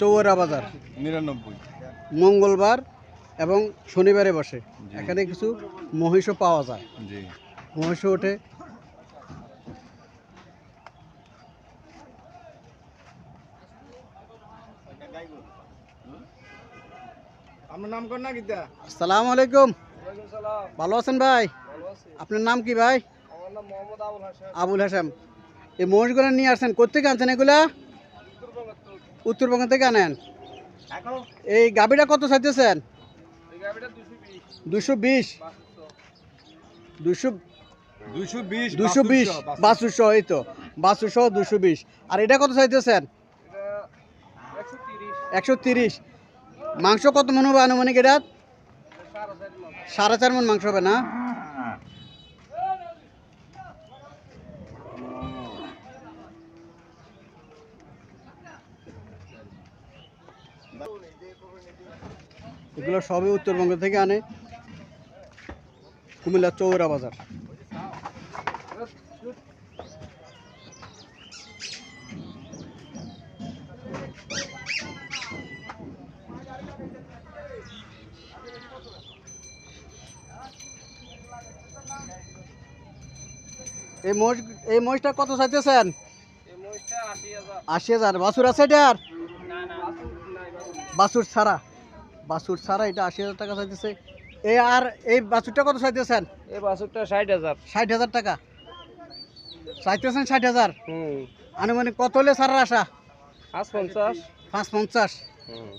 চৌরা বাজার। নিরানব্বই। মঙ্গলবার এবং শনিবারে বসে। এখানে কিছু মহিষও পাওয়া যায়। জি। মহিষও ওঠে। আপনার নাম কর না আসসালামু আলাইকুম। ভালো আছেন ভাই? আপনার নাম কি ভাই? আমার নাম মোহাম্মদ আবুল হাসান আবুল হাসাম এই মহিষগুলো নিয়ে আসছেন কোথেকে আনছেন এগুলা? উত্তরবঙ্গ থেকে আনেন? এই গাবিটা কত চাইতেছেন? দুশো বিশ। দুশো দুশো বিশ দুশো বিশ বাষট্টি। এই তো। বাষট্টি দুশো বিশ। আর এটা কত চাইতেছেন? একশো তিরিশ। মাংস কত মন হবে আনুমানিক এটা সাড়ে চার মন মাংস হবে না? এগুলো সবই উত্তরবঙ্গ থেকে আনে। কুমিল্লার চৌরা বাজার। এই মহিষ এই মহিষটা কত চাইতেছেন? আশি হাজার। বাছুর আছে এটার? বাছুর ছাড়া। বাছুর ছাড়া এটা আশি হাজার টাকা চাইতেছে। এই আর এই বাছুরটা কত চাইতেছেন? এই বাছুরটা ষাট হাজার। ষাট হাজার টাকা। চাইতেছেন ষাট হাজার? হুম। আনুমানিক কত হলে ছাড়ার আশা? পাঁচ পঞ্চাশ পাঁচ পঞ্চাশ হুম।